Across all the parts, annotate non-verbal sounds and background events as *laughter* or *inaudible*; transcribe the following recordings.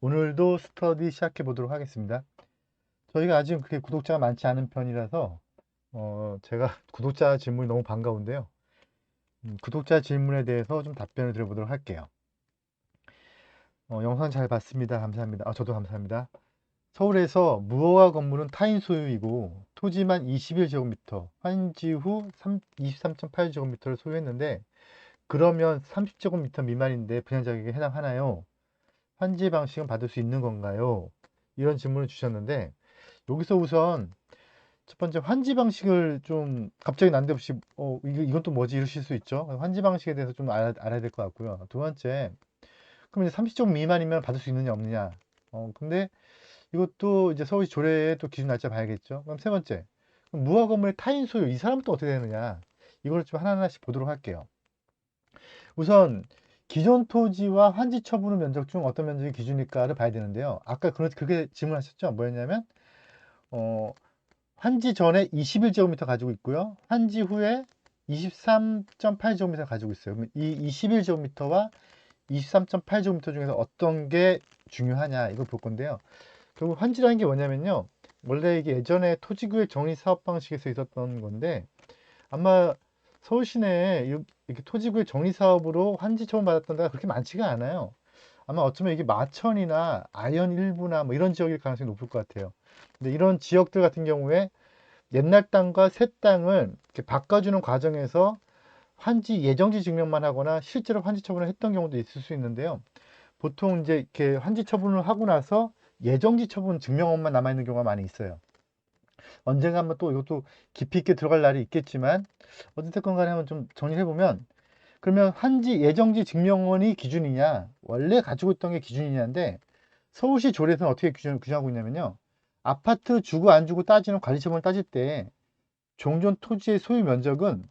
오늘도 스터디 시작해 보도록 하겠습니다. 저희가 아직 그렇게 구독자가 많지 않은 편이라서 어, 제가 *laughs* 구독자 질문이 너무 반가운데요. 음, 구독자 질문에 대해서 좀 답변을 드려보도록 할게요. 어, 영상 잘 봤습니다. 감사합니다. 아, 저도 감사합니다. 서울에서 무허가 건물은 타인 소유이고 토지만 21제곱미터, 환지 후 23.8제곱미터를 소유했는데 그러면 30제곱미터 미만인데 분양 자격에 해당하나요? 환지 방식은 받을 수 있는 건가요? 이런 질문을 주셨는데 여기서 우선 첫 번째 환지 방식을 좀 갑자기 난데없이 어 이건 또 뭐지 이러실 수 있죠. 환지 방식에 대해서 좀 알아, 알아야 될 것 같고요. 두 번째 그럼 이제 30종 미만이면 받을 수 있느냐 없느냐. 어 근데 이것도 이제 서울시 조례의 또 기준 날짜 봐야겠죠. 그럼 세 번째 그럼 무허가 건물의 타인 소유 이 사람은 또 어떻게 되느냐. 이걸 좀 하나하나씩 보도록 할게요. 우선 기존 토지와 환지 처분 후 면적 중 어떤 면적이 기준일까를 봐야 되는데요. 아까 그렇- 그렇게 질문하셨죠? 뭐였냐면 어, 환지 전에 21제곱미터 가지고 있고요. 환지 후에 23.8제곱미터 가지고 있어요. 이 21제곱미터와 23.8제곱미터 중에서 어떤 게 중요하냐 이걸 볼 건데요. 결국 환지라는 게 뭐냐면요. 원래 이게 예전에 토지구역 정리 사업 방식에서 있었던 건데 아마 서울 시내에 이- 이렇게 토지구역 정리 사업으로 환지 처분 받았던 데가 그렇게 많지가 않아요. 아마 어쩌면 이게 마천이나 아현 일부나 뭐 이런 지역일 가능성이 높을 것 같아요. 근데 이런 지역들 같은 경우에 옛날 땅과 새 땅을 이렇게 바꿔주는 과정에서 환지 예정지 증명만 하거나 실제로 환지 처분을 했던 경우도 있을 수 있는데요. 보통 이제 이렇게 환지 처분을 하고 나서 예정지 처분 증명원만 남아있는 경우가 많이 있어요. 언젠가 한번 또 이것도 깊이 있게 들어갈 날이 있겠지만 어쨌든 간에 한번 좀 정리해 보면 그러면 환지 예정지 증명원이 기준이냐? 원래 가지고 있던 게 기준이냐인데 서울시 조례에서는 어떻게 규정, 규정하고 있냐면요. 아파트 주고 안 주고 따지는 관리처분을 따질 때 종전 토지의 소유 면적은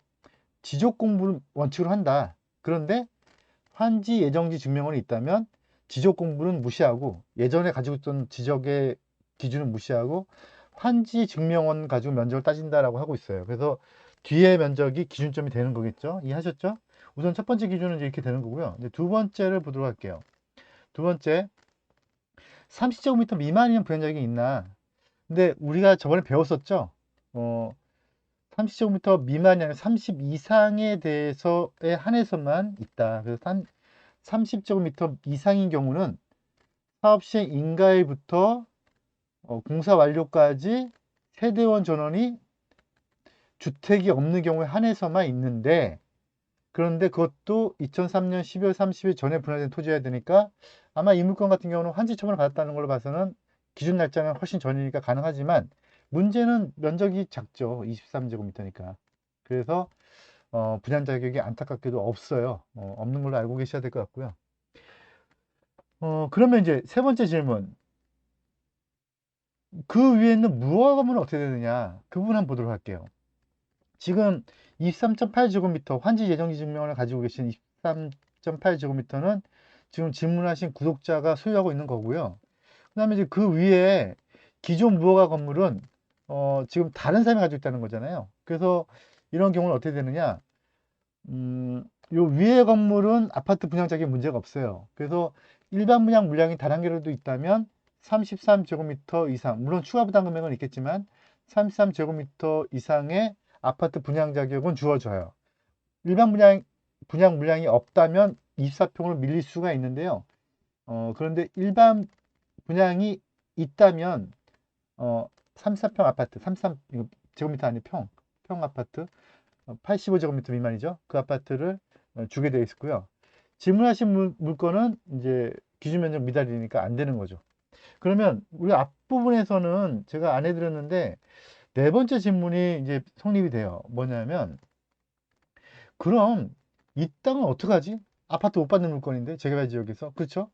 지적 공부를 원칙으로 한다. 그런데 환지 예정지 증명원이 있다면 지적 공부는 무시하고 예전에 가지고 있던 지적의 기준은 무시하고 환지 증명원 가지고 면적을 따진다라고 하고 있어요. 그래서 뒤에 면적이 기준점이 되는 거겠죠. 이해하셨죠? 우선 첫 번째 기준은 이렇게 되는 거고요. 이제 두 번째를 보도록 할게요. 두 번째, 30제곱미터 미만이면 부연자격이 있나? 근데 우리가 저번에 배웠었죠. 어, 30제곱미터 미만이 아니라 30 이상에 대해서에 한해서만 있다. 그래서 30제곱미터 이상인 경우는 사업 시행 인가일부터 어, 공사 완료까지 세대원 전원이 주택이 없는 경우에 한해서만 있는데 그런데 그것도 2003년 12월 30일 전에 분할된 토지여야 되니까 아마 이 물건 같은 경우는 환지 처분을 받았다는 걸로 봐서는 기준 날짜는 훨씬 전이니까 가능하지만 문제는 면적이 작죠. 23제곱미터니까. 그래서 어, 분양 자격이 안타깝게도 없어요. 어, 없는 걸로 알고 계셔야 될 것 같고요. 어, 그러면 이제 세 번째 질문. 그 위에 있는 무허가 건물은 어떻게 되느냐? 그 부분 한번 보도록 할게요. 지금 23.8제곱미터 환지 예정지 증명을 가지고 계신 23.8제곱미터는 지금 질문하신 구독자가 소유하고 있는 거고요. 그 다음에 이제 그 위에 기존 무허가 건물은 어, 지금 다른 사람이 가지고 있다는 거잖아요. 그래서 이런 경우는 어떻게 되느냐? 음, 요 위에 건물은 아파트 분양 자격에 문제가 없어요. 그래서 일반 분양 물량이 다단계로도 있다면 33제곱미터 이상, 물론 추가 부담 금액은 있겠지만 33제곱미터 이상의 아파트 분양 자격은 주어져요. 일반 분양 분양 물량이 없다면 24평으로 밀릴 수가 있는데요. 어, 그런데 일반 분양이 있다면 어, 34평 아파트, 33 이거 제곱미터 아니 평, 평 아파트 85제곱미터 미만이죠. 그 아파트를 어, 주게 되어 있고요. 질문하신 물, 물건은 이제 기준 면적 미달이니까 안 되는 거죠. 그러면 우리 앞부분에서는 제가 안 해드렸는데 네 번째 질문이 이제 성립이 돼요. 뭐냐면 그럼 이 땅은 어떡하지? 아파트 못 받는 물건인데 재개발 지역에서 그렇죠?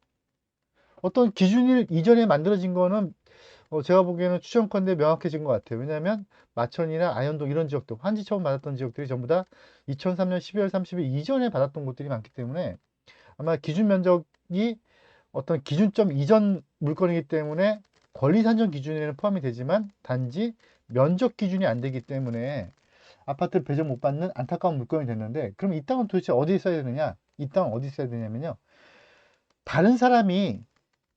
어떤 기준이 이전에 만들어진 거는 어, 제가 보기에는 추천컨대 명확해진 것 같아요. 왜냐하면 마천이나 아현동 이런 지역도 환지 처분 받았던 지역들이 전부 다 2003년 12월 30일 이전에 받았던 곳들이 많기 때문에 아마 기준 면적이 어떤 기준점 이전 물건이기 때문에 권리 산정 기준에는 포함이 되지만 단지 면적 기준이 안 되기 때문에 아파트 배정 못 받는 안타까운 물건이 됐는데 그럼 이 땅은 도대체 어디에 써야 되느냐? 이 땅은 어디 써야 되냐면요. 다른 사람이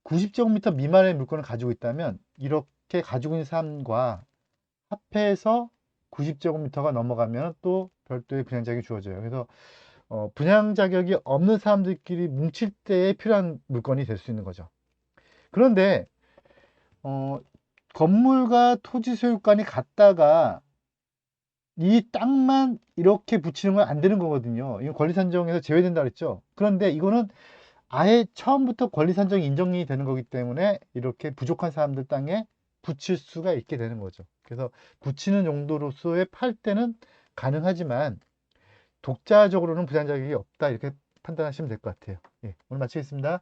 90제곱미터 미만의 물건을 가지고 있다면 이렇게 가지고 있는 사람과 합해서 90제곱미터가 넘어가면 또 별도의 분양 자격이 주어져요. 그래서 어, 분양 자격이 없는 사람들끼리 뭉칠 때에 필요한 물건이 될 수 있는 거죠. 그런데 어, 건물과 토지 소유권이 같다가 이 땅만 이렇게 붙이는 건 안 되는 거거든요. 이건 권리 산정에서 제외된다 그랬죠. 그런데 이거는 아예 처음부터 권리 산정이 인정이 되는 거기 때문에 이렇게 부족한 사람들 땅에 붙일 수가 있게 되는 거죠. 그래서 붙이는 용도로서의 팔 때는 가능하지만 독자적으로는 부양 자격이 없다 이렇게 판단하시면 될 것 같아요. 예, 오늘 마치겠습니다.